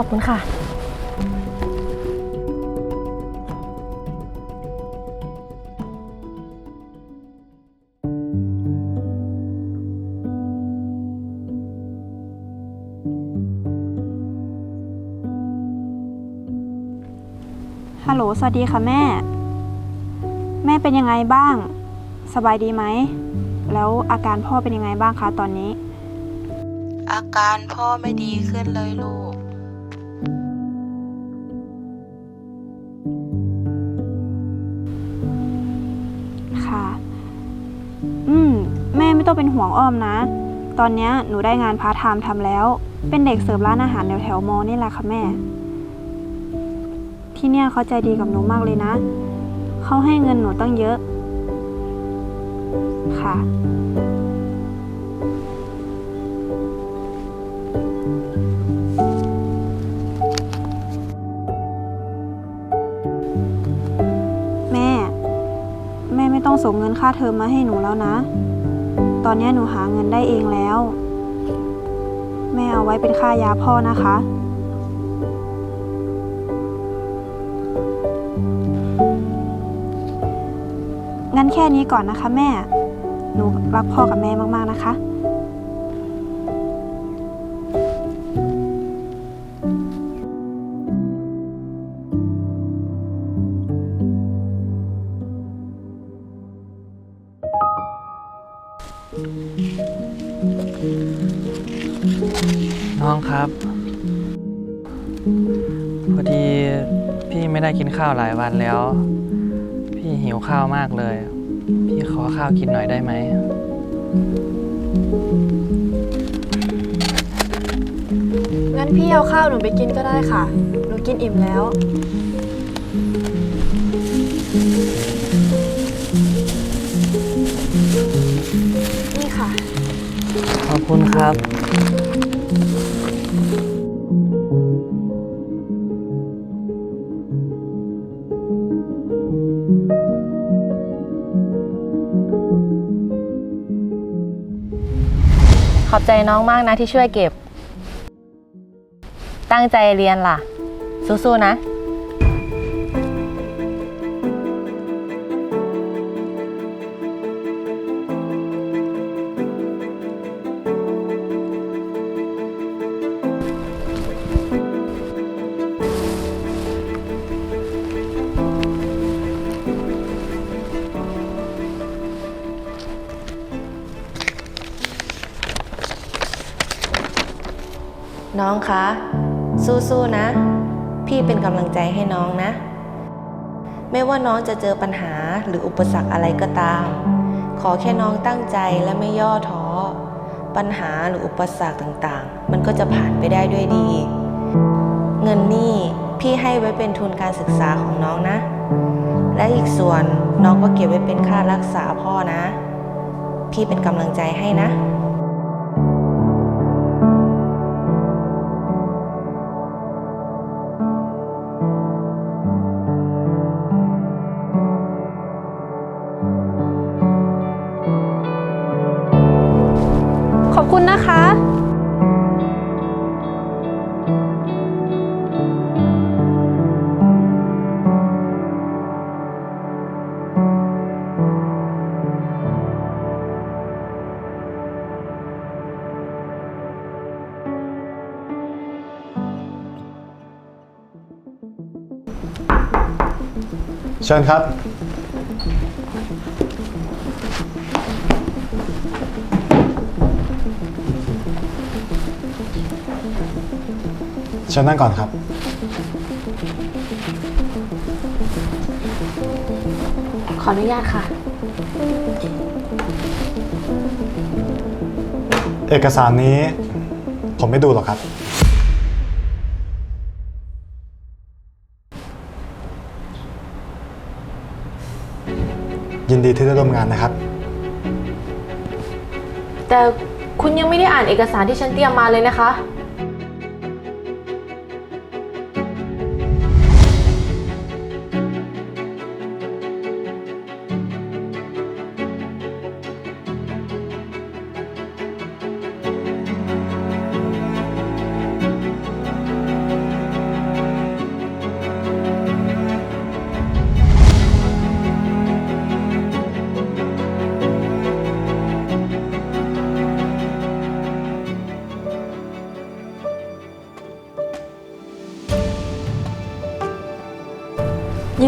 ขอบคุณค่ะ ฮัลโหล สวัสดีค่ะแม่ แม่เป็นยังไงบ้าง สบายดีไหม แล้วอาการพ่อเป็นยังไงบ้างคะตอนนี้ อาการพ่อไม่ดีขึ้นเลยลูก ค่ะ อืม แม่ไม่ต้องเป็นห่วงอ้อมนะ ตอนเนี้ยหนูได้งานพาร์ทไทม์ทำแล้ว เป็นเด็กเสิร์ฟร้านอาหารแถวแถวมอนี่แหละค่ะแม่ ที่เนี่ยเขาใจดีกับหนูมากเลยนะ เขาให้เงินหนูตั้งเยอะ ค่ะ ส่งเงินค่าเทอมมาให้หนูแล้วนะ ตอนนี้หนูหาเงินได้เองแล้ว แม่เอาไว้เป็นค่ายาพ่อนะคะ งั้นแค่นี้ก่อนนะคะแม่ หนูรักพ่อกับแม่มากๆนะคะ ครับ พอดีพี่ไม่ได้กินข้าวหลายวันแล้ว พี่หิวข้าวมากเลย พี่ขอข้าวกินหน่อยได้ไหม งั้นพี่เอาข้าวหนูไปกินก็ได้ค่ะ หนูกินอิ่มแล้ว อบคุณครับ ขอบใจน้องมากนะที่ช่วยเก็บ ตั้งใจเรียนล่ะ สู้ๆนะ น้องคะ สู้ๆนะ พี่เป็นกำลังใจให้น้องนะ ไม่ว่าน้องจะเจอปัญหาหรืออุปสรรคอะไรก็ตาม ขอแค่น้องตั้งใจและไม่ย่อท้อ ปัญหาหรืออุปสรรคต่างๆ มันก็จะผ่านไปได้ด้วยดี เงินนี่พี่ให้ไว้เป็นทุนการศึกษาของน้องนะ และอีกส่วนน้องก็เก็บไว้เป็นค่ารักษาพ่อนะ พี่เป็นกำลังใจให้นะ คุณนะคะเชิญครับ เชิญนั่งก่อนครับ ขออนุญาตค่ะ เอกสารนี้ผมไม่ดูหรอกครับ ยินดีที่ได้ร่วมงานนะครับ แต่คุณยังไม่ได้อ่านเอกสารที่ฉันเตรียมมาเลยนะคะ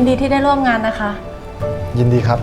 ยินดีที่ได้ร่วมงานนะคะ ยินดีครับ